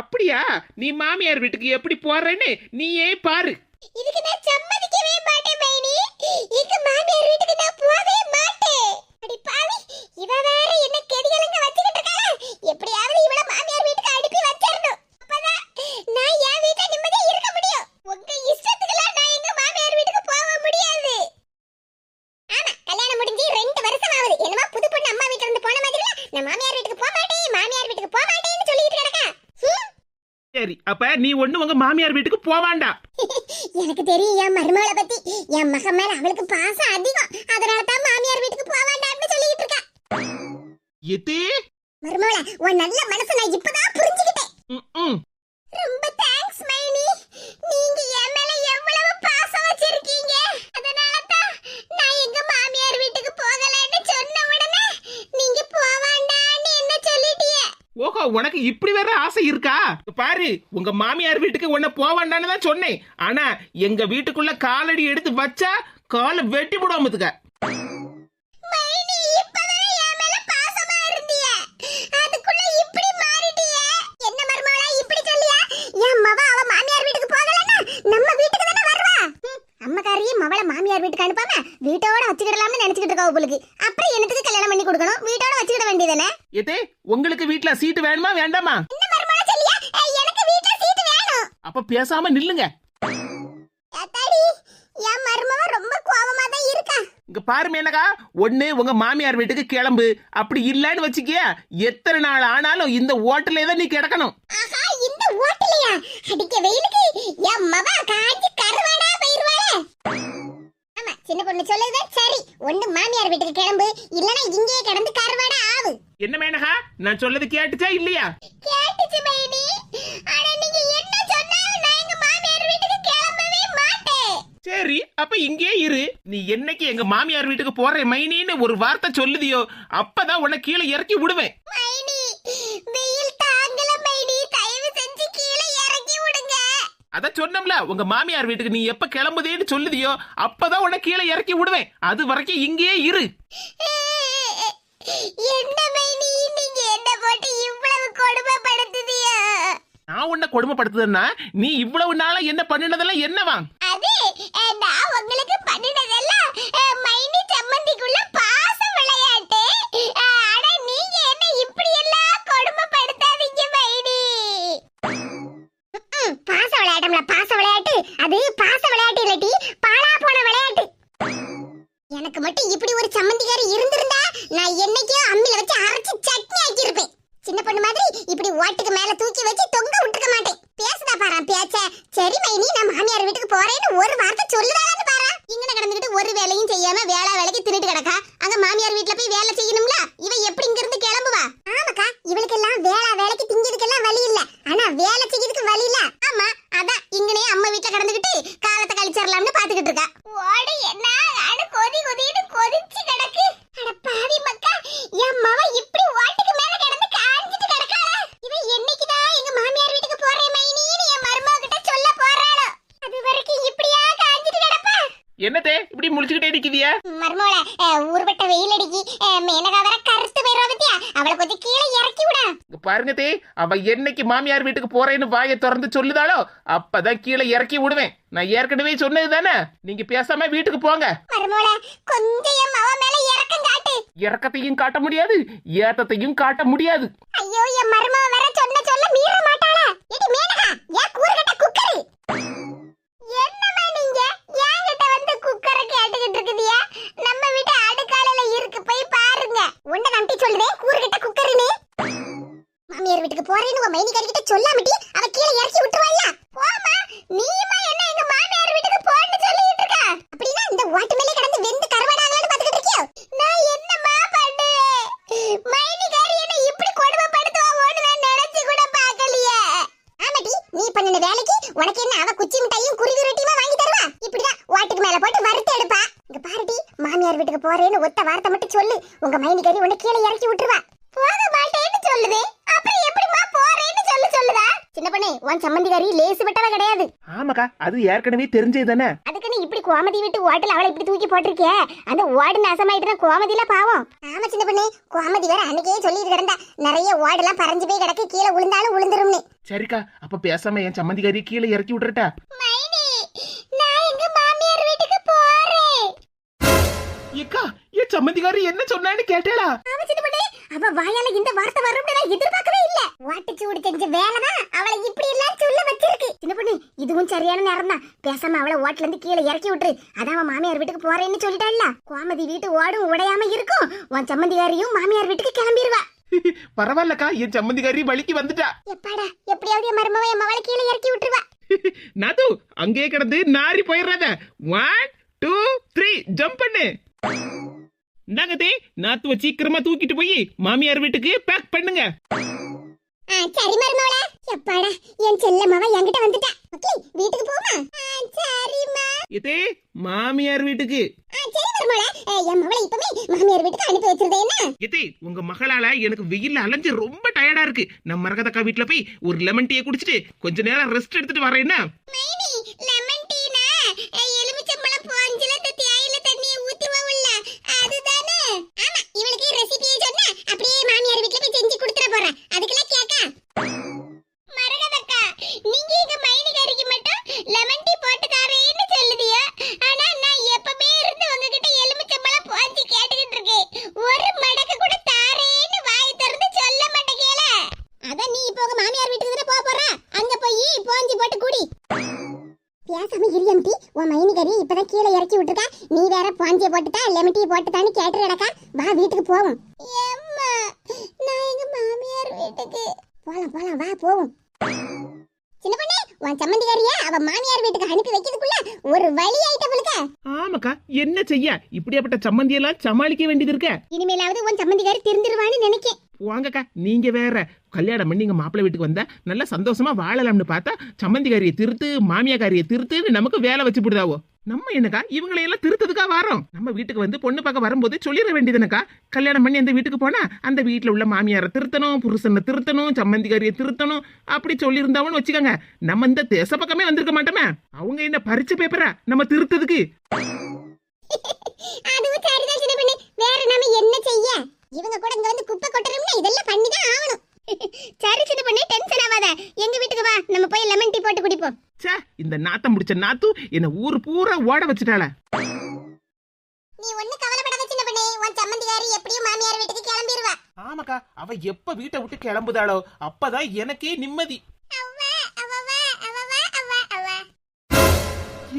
அப்படியா? நீ மாமியார் வீட்டுக்கு எப்படி போறேன்னு நீயே பாரு இதுக்கு நான் சம்மதிக்கவே மாட்டேன் மைனி எங்க மாமியார் வீட்டுக்கு நான் போகவே மாட்டேன் அடி பாவி இவ வேற என்ன கெடியலங்க வச்சுக்கிட்டு இருக்காளா எப்படியாவது இவள மாமியார் வீட்டுக்கு அனுப்பி வச்சிரணும் அப்பதான் நான் என் வீட்ல நிம்மதியா இருக்க முடியும் உங்க இஷ்டத்துக்குலாம் நான் எங்க மாமியார் வீட்டுக்கு போக முடியாது ஆமா கல்யாணம் முடிஞ்சு ரெண்டு வருஷம் ஆகுது என்னமா புது பொண்ணு அம்மா வீட்ல இருந்து போன மாதிரி நான் மாமியார் வீட்டுக்கு போக மாட்டேன் மாமியார் வீட்டுக்கு போக மாட்டேன்னு சொல்லிட்டு கிடக்கா ஹம். சரி அப்ப நீ ஒண்ணு உங்க மாமியார் வீட்டுக்கு போவாண்டா எனக்கு தெரியும் என் மருமகளை பத்தி. என் மகன் மேல அவளுக்கு பாசம் அதிகம். அதனால தான் மாமியார் வீட்டுக்கு போக வேண்டாம்னு சொல்லிட்டு இருக்கா. எது மருமகளை உன் நல்ல மனசை நான் இப்பதான் புரிஞ்சுக்கிட்டேன். ரொம்ப தேங்க்ஸ் மைனி நீங்க என் மேல எவ்வளவு பாசம் வச்சிருக்கீங்க அதனால தான் நான் எங்க மாமியார் வீட்டுக்கு போகலன்னு சொன்ன உடனே நீங்க போவாண்டான்னு என்ன சொல்லிட்டீங்க ஓஹோ உனக்கு இப்படி வேற ஆசை இருக்கா? பாரு உங்க மாமியார் வீட்டுக்கு உன்ன போவேண்டான்னு தான் சொன்னேன். ஆனா எங்க வீட்டுக்குள்ள காலடி எடுத்து வச்சா காலை வெட்டி விடாமத்துக்க இப்படி இப்படி சொல்லியா? மாமியார் வீட்டுக்கு நம்ம வீட்டுக்கு மாமியார் வீட்டுக்கு அனுப்பாம வீட்டோட வச்சுக்கிடலாம்னு நினைச்சுக்கிட்டு இருக்கா உங்களுக்கு என்னத்துக்கு கல்யாணம் பண்ணி கொடுக்கணும்? வீட்டோட வச்சுக்கிட வேண்டியதானே எதே உங்களுக்கு வீட்ல சீட்டு வேணுமா வேண்டாமா? எனக்கு வீட்ல சீட் வேணும். அப்ப பேசாம நில்லுங்க. என் மருமவ ரொம்ப கோவமா தான் இருக்கா. இங்க பாரு மேனகா ஒண்ணு உங்க மாமியார் வீட்டுக்கு கிளம்பு. அப்படி இல்லன்னு வச்சுக்கிய எத்தனை நாள் ஆனாலும் இந்த ஓட்டலே தான் நீ கிடக்கணும். ஆஹா இந்த ஓட்டலையா அடிக்க வெயிலுக்கு என் மவ காஞ்சி கருவாடா போயிருவாளே. ஆமா சின்ன பொண்ணு சொல்லுதா சரி ஒண்ணு வீட்டுக்கு கிளம்பு. இல்லனா இங்கேயே கிடந்து கருவாடா ஆவு. என்ன மேனகா? நான் சொல்லது கேட்டுச்சா இல்லையா? கேட்டுச்சு மைனி ஆனா நீங்க என்ன சொன்னாலும் நான் எங்க மாமியார் வீட்டுக்கு கிளம்பவே மாட்டேன். சரி அப்ப இங்கே இரு. நீ என்னைக்கு எங்க மாமியார் வீட்டுக்கு போற மைனின்னு ஒரு வார்த்தை சொல்லுதியோ அப்பதான் உன்னை கீழே இறக்கி விடுவேன் மைனி வெயில் தாங்கல மைனி தயவு செஞ்சு கீழே இறக்கி விடுங்க அத சொன்னோம்ல உங்க மாமியார் வீட்டுக்கு நீ எப்ப கிளம்புதேன்னு சொல்லுதியோ அப்பதான் உன்னை கீழே இறக்கி விடுவேன். அது வரைக்கும் இங்கேயே இரு. நான் உன்னை கொடுமைப்படுத்துதுன்னா நீ இவ்வளவு நாளா என்ன பண்ணினதெல்லாம் என்னவா? அது நான் உங்களுக்கு பண்ணினதெல்லாம் அஹ், மைனி சம்மந்திக்குள்ள பாச விளையாட்டு அஹ், ஆனா நீங்க என்ன இப்படி எல்லாம் கொடுமைப்படுத்தாதீங்க மைனி ம்ம், பாச விளையாட்டம்ல பாச விளையாட்டு அது பாச விளையாட்டு இல்லட்டி பாழா போன விளையாட்டு எனக்கு மட்டும் இப்படி ஒரு சம்மந்திக்காரி இருந்திருந்தா நான் என்னைக்கோ அம்மில வச்சு அரைச்சு சட்னி ஆக்கியிருப்பேன் சின்ன பொண்ணு மாதிரி இப்படி ஓட்டுக்கு மேல தூக்கி வச்சு தொங்க விட்டுக்க மாட்டேன் பேசுதா பாரா பேச்ச சரி மைனி நான் மாமியார் வீட்டுக்கு போறேன்னு ஒரு வார்த்தை சொல்லுதான்னு பாரா இங்கன கிடந்துட்டு ஒரு வேலையும் செய்யாம வேலை வேலைக்கு தின்னுட்டு கிடக்கா அங்க மாமியார் வீட்ல போய் வேலை செய்யணும்ல இவ எப்படி இங்க இருந்து கிளம்புவா ஆமாக்கா இவளுக்கு எல்லாம் வேலை வேலைக்கு திங்கிறதுக்கெல்லாம் வழி இல்ல ஆனா வேலை செய்யறதுக்கு வழி இல்ல ஆமா அதான் இங்கனே கிடந்துகிட்டு காலத்தை கழிச்சிடலாம்னு பாத்துக்கிட்டு இருக்கா. ஓடு என்ன? அடு கொதி கொதின்னு கொதிச்சு கிடக்கு. அட பாவி மக்கா என் மவ இப்படி ஓட்டுக்கு மேல கிடந்து காஞ்சிட்டு கிடக்காளா இவ என்னைக்குதான் எங்க மாமியார் வீட்டுக்கு போறேன் மைனின்னு என் மருமக கிட்ட சொல்ல போறாளோ? அது வரைக்கும் இப்படியா காஞ்சிட்டு கிடப்பா? என்னத்தே இப்படி முழிச்சுக்கிட்டே நிக்குதியா மருமோள ஊர்பட்ட வெயில் அடிக்கி மேனகா வர கருத்து போயிடுவா பத்தியா? அவளை கொஞ்சம் கீழே இங்க பாருங்க தே அவ என்னைக்கு மாமியார் வீட்டுக்கு போறேன்னு வாயை திறந்து சொல்லுதாளோ அப்பதான் கீழே இறக்கி விடுவேன். நான் ஏற்கனவே சொன்னது தானே நீங்க பேசாம வீட்டுக்கு போங்க. இறக்கத்தையும் காட்ட முடியாது ஏத்தத்தையும் காட்ட முடியாது. ஐயோ என் மருமக வேற சொன்ன சொல்ல மீற மாட்டாளா. எடி மேனகா ஏன் கூறுகட்ட குக்கரு என்னம்மா நீங்க என்கிட்ட வந்து குக்கரை கேட்டுக்கிட்டு இருக்குதியா நம்ம வீட்டு அடுக்காலையில இருக்கு போய் பாருங்க உன்னை நம்பி சொல்லுதே கூறுகட்ட குக்கருன்னு மாமியார் வீட்டுக்கு போறேன்னு உன் மைனி கிட்ட சொல்லாமட்டி அவ கீழே இறக்கி விட்டுருவாள்ல போமா நீயுமா என்ன எங்க மாமியார் வீட்டுக்கு போன்னு சொல்லிட்டு இருக்க அப்படின்னா இந்த ஓட்டு மேலே கிடந்து வெந்து கருவாடாகலான்னு பாத்துக்கிட்டு இருக்கியோ நான் என்னம்மா பண்ணுவேன் மைனிகாரி என்ன இப்படி கொடுமைப்படுத்துவாங்கன்னு நான் நினைச்சு கூட பார்க்கலையே ஆமாடி நீ பண்ணின வேலைக்கு உனக்கு என்ன அவ குச்சி மிட்டாயும் குருவி ரொட்டியுமா வாங்கி தருவா இப்படிதான் ஓட்டுக்கு மேல போட்டு வறுத்து எடுப்பா இங்க பாருடி மாமியார் வீட்டுக்கு போறேன்னு ஒத்த வார்த்தை மட்டும் சொல்லு. உங்க மைனிகாரி உன்னை கீழே இறக்கி விட்டுருவா. போக மாட்டேன்னு சொல்லுது. அப்புறம் எப்படிமா போறேன்னு சொல்லு சொல்லுதா? சின்ன பண்ணே உன் சம்மந்திகாரி லேசு விட்டவ கிடையாது. ஆமாக்கா அது ஏற்கனவே தெரிஞ்சது தானே அதுக்கு நீ இப்படி கோமதி விட்டு ஓட்டல அவளை இப்படி தூக்கி போட்டிருக்கிய? அந்த ஓடு நாசமாயிட்டுனா கோமதியில பாவம். ஆமா சின்ன பொண்ணு கோமதி வேற அன்னைக்கே சொல்லிட்டு கிடந்தா. நிறைய ஓடெல்லாம் பறஞ்சு போய் கிடக்கு கீழே விழுந்தாலும் விழுந்துரும்னு. சரிக்கா அப்ப பேசாம என் சம்மந்திக்காரி கீழே இறக்கி விட்டுறட்டா? மைனி நான் எங்க மாமியார் வீட்டுக்கு போறேன் ஏக்கா என் சம்மந்திக்காரி என்ன சொன்னான்னு கேட்டேளா அவ சின்ன பண்ணே அவ வாயால இந்த வார்த்தை வரும்னு நான் எதிர்பார்க்கவே இல்ல. வாட்டு சூடு செஞ்ச வேலைதான் அவளை இப்படி எல்லாம் சொல்ல வச்சிருக்கு. சின்ன பொண்ணு இதுவும் சரியான நேரம் தான். பேசாம அவளை ஓட்டுல இருந்து கீழே இறக்கி விட்டுரு. அதான் அவன் மாமியார் வீட்டுக்கு போறேன்னு சொல்லிட்டாள்ல கோமதி வீட்டு ஓடும் உடையாம இருக்கும். உன் சம்மந்திகாரியும் மாமியார் வீட்டுக்கு கிளம்பிடுவா பரவாயில்லக்கா என் சம்மந்திக்காரி வழிக்கு வந்துட்டா. எப்பாடா எப்படியாவது என் மருமவ என் மவளை கீழே இறக்கி விட்டுருவா. நது அங்கே கிடந்து நாரி போயிடுறாத. ஒன் டூ த்ரீ ஜம்ப் பண்ணு. இந்தாங்க தே நாத்துவ சீக்கிரமா தூக்கிட்டு போய் மாமியார் வீட்டுக்கு பேக் பண்ணுங்க. சரி மருமவளே எப்பாடா என் செல்ல மவ என்கிட்ட வந்துட்டா. வீட்டுக்கு போமா? சரிம்மா இதே மாமியார் வீட்டுக்கு. என் மவளை இப்பவே மாமியார் வீட்டுக்கு அனுப்பி வச்சிருந்தே என்ன? இதே உங்க மகளால எனக்கு வெயில்ல அலைஞ்சு ரொம்ப டயர்டா இருக்கு. நான் மரகதக்கா வீட்டுல போய் ஒரு லெமன் டீயை குடிச்சிட்டு கொஞ்ச நேரம் ரெஸ்ட் எடுத்துட்டு வரேன் என்ன மைனி லெமன் டீனா எலுமிச்சம்பழம் பாஞ்சில இந்த தேயில தண்ணியை ஊத்துவவுல்ல அதுதானே ஆமா இவளுக்கு ரெசிபியை சொன்னா அப்படியே மாமியார் வீட்ல போய் செஞ்சு கொடுத்துற போறேன் அதுக்கெல்லாம் கேக்க. மரகதக்கா நீங்க எங்க மைனிகாரிக்கு மட்டும் லெமன் டீ போட்டு தரேன்னு சொல்லுதியா ஆனா நான் எப்பவுமே இருந்து உங்ககிட்ட எலுமிச்சம்பழம் பாஞ்சி கேட்டுக்கிட்டு இருக்கேன் ஒரு மடக்கு கூட தாரேன்னு வாய் திறந்து சொல்ல மாட்டேங்கல அதான் நீ இப்போ உங்க மாமியார் வீட்டுக்கு தானே போக போற அங்க போய் போஞ்சி போட்டு குடி பேசாம இரியம்டி உன் மைனிகரி இப்பதான் கீழே இறக்கி விட்டுருக்கா நீ வேற பாஞ்சிய போட்டுட்டா லெமன் டீ போட்டுட்டான்னு கேட்டு கிடக்கா வா வீட்டுக்கு போவோம் நான் எங்க மாமியார் வீட்டுக்கு போலாம் போலாம் வா போவோம். சின்ன பொண்ணே உன் சம்மந்திகாரிய அவ மாமியார் வீட்டுக்கு அனுப்பி வைக்கிறதுக்குள்ள ஒரு வழி ஆயிட்டவளுக்கு ஆமாக்கா என்ன செய்ய? இப்படியாப்பட்ட சம்மந்தியெல்லாம் சமாளிக்க வேண்டியது இருக்க. இனிமேலாவது உன் சம்மந்திகாரி திருந்திருவான்னு நினைக்கேன். வாங்கக்கா நீங்க வேற. கல்யாணம் பண்ணி எங்க மாப்பிள்ளை வீட்டுக்கு வந்தா நல்லா சந்தோஷமா வாழலாம்னு பார்த்தா சம்மந்திக்காரியை திருத்து மாமியாக்காரியை திருத்துன்னு நமக்கு வேலை வச்சு போடுதாவோ? நம்ம என்னக்கா? இவங்களை எல்லாம் திருத்ததுக்கா வரோம்? நம்ம வீட்டுக்கு வந்து பொண்ணு பார்க்க வரும்போது சொல்லிட வேண்டியதுனக்கா? கல்யாணம் பண்ணி அந்த வீட்டுக்கு போனா அந்த வீட்டில் உள்ள மாமியாரை திருத்தணும் புருஷனை திருத்தணும் சம்மந்திக்காரியை திருத்தணும் அப்படி சொல்லியிருந்தாவன்னு வச்சுக்கோங்க. நம்ம இந்த தேச பக்கமே வந்திருக்க மாட்டோமே. அவங்க என்ன பரிச்சை பேப்பரா நம்ம திருத்ததுக்கு. அதுவும் சரிதான் சின்ன பண்ணு. வேற நாம என்ன செய்ய இவங்க கூட இங்க வந்து குப்பை கொட்டணும்னா இதெல்லாம் பண்ணி தான் ஆகணும் சரி சின்ன பண்ணு டென்ஷன் ஆகாத எங்க வீட்டுக்கு வா நம்ம போய் லெமன் டீ போட்டு குடிப்போம் ச்சே இந்த நாத்தம் முடிச்ச நாத்து என்ன ஊர் பூரா ஓட வச்சுட்டாள. நீ ஒண்ணு கவலைப்படாத சின்ன பண்ணு உன் சம்மந்திகாரி எப்படியும் மாமியார் வீட்டுக்கு கிளம்பிடுவா ஆமாக்கா அவ எப்ப வீட்டை விட்டு கிளம்புதாளோ அப்பதான் எனக்கே நிம்மதி. அவ்வா அவவா அவவா அவ அவ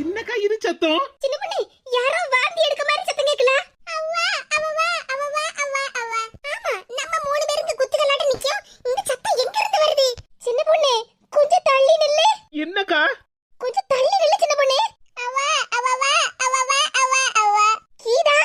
என்னக்கா இது சத்தம்? சின்ன பண்ணு யாரோ வாந்தி எடுக்க மாதிரி சத்தம் கேக்கல அவ்வா அவவா அவவா அவ அவ ஆமா நம்ம மூணு பேருக்கு குத்துகளாட்ட நிக்கும் இந்த சத்தம் எங்க இருந்து வருது சின்ன பொண்ணு கொஞ்சம் தள்ளி நில்லு என்னக்கா கொஞ்சம் தள்ளி நில்லு சின்ன பொண்ணு அவ அவவா அவவா அவ அவ கீதா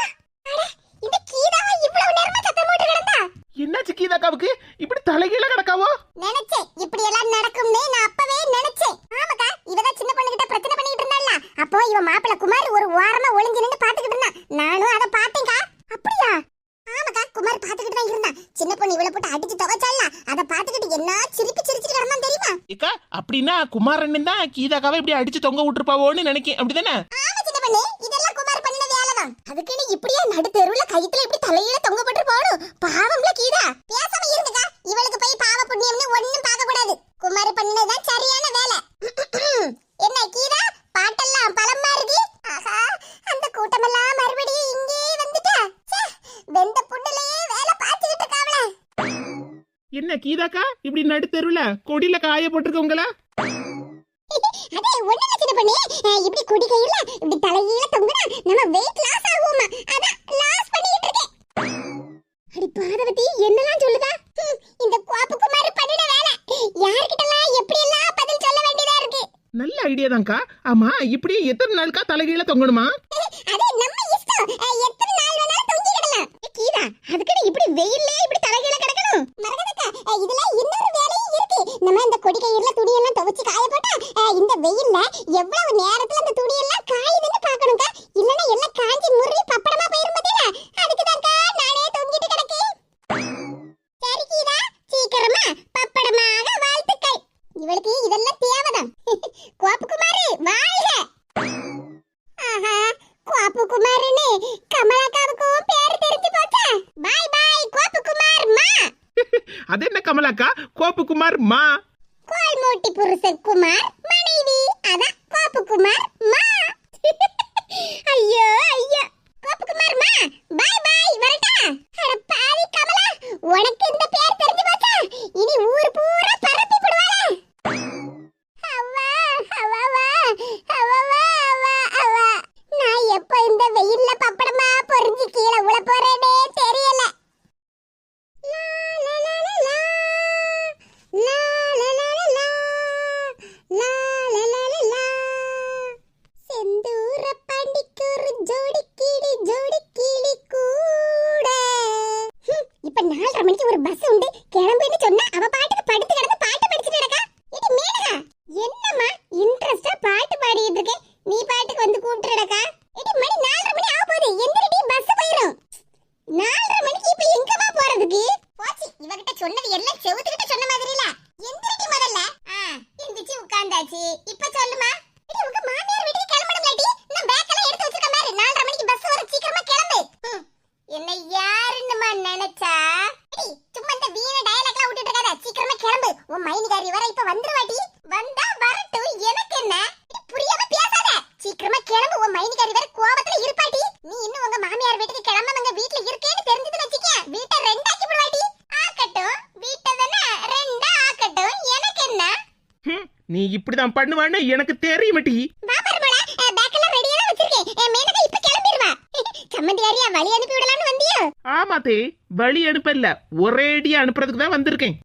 அட இந்த கீதாவா இவ்வளவு நேரமா சத்தம் போட்டு கிடந்தா என்னாச்சு கீதாக்காவுக்கு இப்படி தலைகீழ கிடக்காவோ நினைச்சேன் இப்படி எல்லாம் நடக்கும்னு நான் அப்பவே நினைச்சேன் ஆமாக்கா இவதான் சின்ன பொண்ணு கிட்ட பிரச்சனை பண்ணிட்டு இருந்தாள்ல அப்போ இவ மாப்பிள்ள குமார் ஒரு ஓரமா ஒளிஞ்சு நின்னு பாத்துக்கிட்டு இருந்தான் நானும் அதை பார்த்தேன்க்கா அப்படியா ஆமாக்கா குமார் பாத்துக்கிட்டு தான் இருந்தான் சின்ன பொண்ணு இவளை போட்டு அடிச்சு துவைச்சால அதை பாத்துக்கிட்டு என்ன சிரிப்பு சிரிச்சிட்டு கிடந்தான் தெரியுமா ஏக்கா குமாரண்ணன் தான். கீதாக்காவை இப்படி அடிச்சு தொங்க விட்டுருப்பாவோன்னு நினைக்கேன். அப்படிதானே? இதெல்லாம் குமார் பண்ணின வேலைதான். அதுக்குன்னு இப்படியே நடு தெருவுல கைத்துல இப்படி தலையில தொங்க போட்டு போடும் பாவம்ல கீதா. பேசாம இருங்கக்கா. இவளுக்கு போய் பாவ புண்ணியம்னு ஒண்ணும் பார்க்க கூடாது. குமார் பண்ணினதுதான் சரியான வேலை. என்ன கீதா பாட்டெல்லாம் பலமா இருக்கு? ஆஹா அந்த கூட்டமெல்லாம் மறுபடியும் இங்கே வந்துட்டா? வெந்த புண்ணுலயே வேலை பார்த்துக்கிட்டு இருக்காவல என்ன கீதாக்கா இப்படி நடுத்தெருவுல கொடியில காய போட்டிருக்கவங்களா? சின்ன பண்ணி இப்படி குடிக்கையில இப்படி தலையில தொங்குனா நம்ம வெயிட் லாஸ் ஆகுமா அதான் லாஸ் பண்ணிட்டு இருக்கேன். அடி பாதவதி என்னலாம் சொல்லுதா? ஹம், இந்த குவாப்பு குமார் பண்ணின வேலை. யார்கிட்டலாம் எப்படி எல்லாம் பதில் சொல்ல வேண்டியதா இருக்கு? நல்ல ஐடியா தான்க்கா. ஆமா இப்படி எத்தனை நாளுக்கா தலைகீழ தொங்கணுமா? அது நம்ம இஷ்டம். எத்தனை நாள் வேணாலும் தொங்கி கிடலாம் ஏ, கீதா அதுக்கு இப்படி வெயில்லே இப்படி தலைகீழ கிடக்கணும் மரகதக்கா இதுல இன்னொரு வேலையும் இருக்கு. நம்ம இந்த கொடி துணியெல்லாம் துணி எல்லாம் துவைச்சு காய போட்டா இந்த வெயில்ல எவ்வளவு நேரத்துல அந்த துணி எல்லாம் காயுதுன்னு பார்க்கணும்க்கா? இல்லனா எல்லாம் காஞ்சி முறி பப்படமா போயிரும் பாத்தீங்களா? அதுக்கு தான்க்கா நானே தொங்கிட்டு கிடக்கேன் சரி கீதா சீக்கிரமா பப்படமாக வாழ்த்துக்கள் இவளுக்கு இதெல்லாம் தேவைதான் கோப்பு குமாரு வாழ்க ஆஹா கோப்பு குமார்னு கமலாக்காவுக்கும் பேர் தெரிஞ்சு போச்சா பாய் பாய் கோப்பு குமார் மா அது என்ன கமலாக்கா கோப்பு குமார் மா பால்மோட்டி புருஷன் குமார் மனைவி அதான் கோப்புக்குமார் மா ஐயோ ஐயோ கோப்புக்குமார் மா பாய் பாய் வரட்டா அட பாவி கமலா உனக்கு இந்த பேர் தெரிஞ்சு போச்சா இனி ஊர் பூரா பரப்பி போடுவாளே அவ்வா அவ்வா அவ்வா அவ்வா அவ்வா நான் எப்போ இந்த வெயில்ல பப்படமா பொறிஞ்சு கீழே உள்ள போறேனே தெரியல லா, லா, லா, லா, லா. லா, லா, லா, லா, லா. லா, லா, லா, லா, லா. செந்தூர பாண்டிக்கு ஒரு ஜோடி கிளி ஜோடி கிளி கூட ஹம், இப்ப நாலரை மணிக்கு ஒரு பஸ் உண்டு கிளம்புன்னு சொன்னா அவ பாட்டுக்கு படுத்து கிடந்து பாட்டு படிச்சுட்டு இருக்கா இது மேனகா என்னம்மா இன்ட்ரெஸ்டா பாட்டு பாடிட்டு இருக்கேன் நீ பாட்டுக்கு வந்து கூப்பிட்டுடக்கா இது மணி நாலரை மணி ஆக போகுது எந்திரடி பஸ் போயிரும் நாலரை மணிக்கு இப்ப எங்கம்மா போறதுக்கு போச்சு இவகிட்ட சொன்னது எல்லாம் செவுத்துக்கிட்ட சொன்ன மாதிரி இல்ல எந்திரடி முதல்ல ஆ எந்திரிச்சு உட்கார்ந்தாச்சு இப்ப சொல்லுமா இது உங்க மாமியார் வீட்டுக்கு கிளம்பணும்லாடி நான் பேக் எல்லாம் எடுத்து வச்சிருக்க மாதிரி நாலரை மணிக்கு பஸ் வர சீக்கிரமா கிளம்பு ஹம், என்ன நினைச்சா? சும்மா இந்த வீண டயலாக்லாம் விட்டுட்டு இருக்காத. சீக்கிரமா கிளம்பு. உன் மைனிகாரி வர இப்ப வந்துருவாடி வந்தா வரட்டும். எனக்கு என்ன? புரியாம பேசாத. சீக்கிரமா கிளம்பு. உன் மைனிகாரி வர கோபத்துல இருப்பாட்டி. நீ இன்னும் உங்க மாமியார் வீட்டுக்கு கிளம்பாம வீட்ல இருக்கேன்னு தெரிஞ்சது வச்சுக்க வீட்டை ரெண்டாக்கி விடுவாடி ஆக்கட்டும். வீட்டை தானே ரெண்டா ஆக்கட்டும். எனக்கு என்ன? நீ இப்படிதான் பண்ணுவான்னு எனக்கு தெரியுமட்டி? வா மருமலா பேக் எல்லாம் ரெடியா வச்சிருக்கேன். மேனகா இப்ப சம்மந்தியாரியா வழி அனுப்பி விடலாம்னு வந்தியோ? ஆமாத்தே தே வழி அனுப்பல ஒரேடியா அனுப்புறதுக்கு தான் வந்திருக்கேன்.